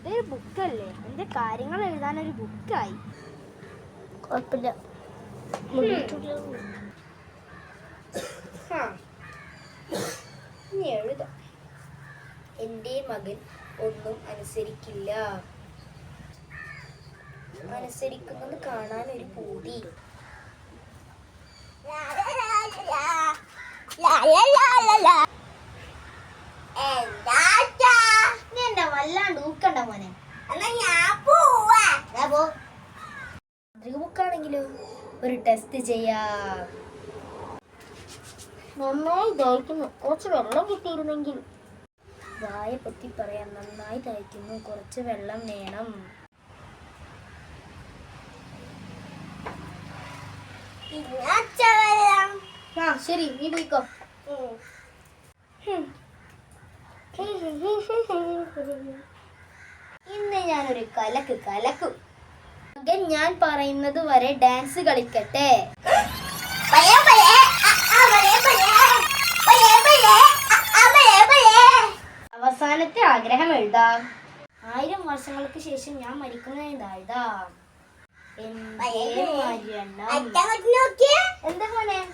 ഇതൊരു ബുക്കല്ലേ എന്റെ കാര്യങ്ങൾ എഴുതാൻ ഒരു ബുക്കായി കുഴപ്പമില്ല ഇനി എഴുതാം എന്റെ മകൻ ഒന്നും അനുസരിക്കില്ല അനുസരിക്കുന്നത് കാണാൻ ഒരു പൂതി നീ എന്താ വല്ലാണ്ട് ഊക്കണ്ട മോനെ ദാ പോ. മാതൃക ബുക്കാണെങ്കിലോ ഒരു ടെസ്റ്റ് ചെയ്യാം. നന്നായി ദഹിക്കുന്നു. കുറച്ച് വെള്ളം കിട്ടിയിരുന്നെങ്കിൽ. വായ പൊത്തി നന്നായി ദഹിക്കുന്നു. കുറച്ച് വെള്ളം വേണം. ആ ശരി നീ പോയിക്കോ ഇന്ന് ഞാനൊരു കലക്ക് കലക്കും. മകൻ ഞാൻ പറയുന്നത് വരെ ഡാൻസ് കളിക്കട്ടെ. അവസാനത്തെ ആഗ്രഹം എഴുതാം ആയിരം വർഷങ്ങൾക്ക് ശേഷം ഞാൻ മരിക്കുന്നതാ എഴുതാം എന്താ മരണം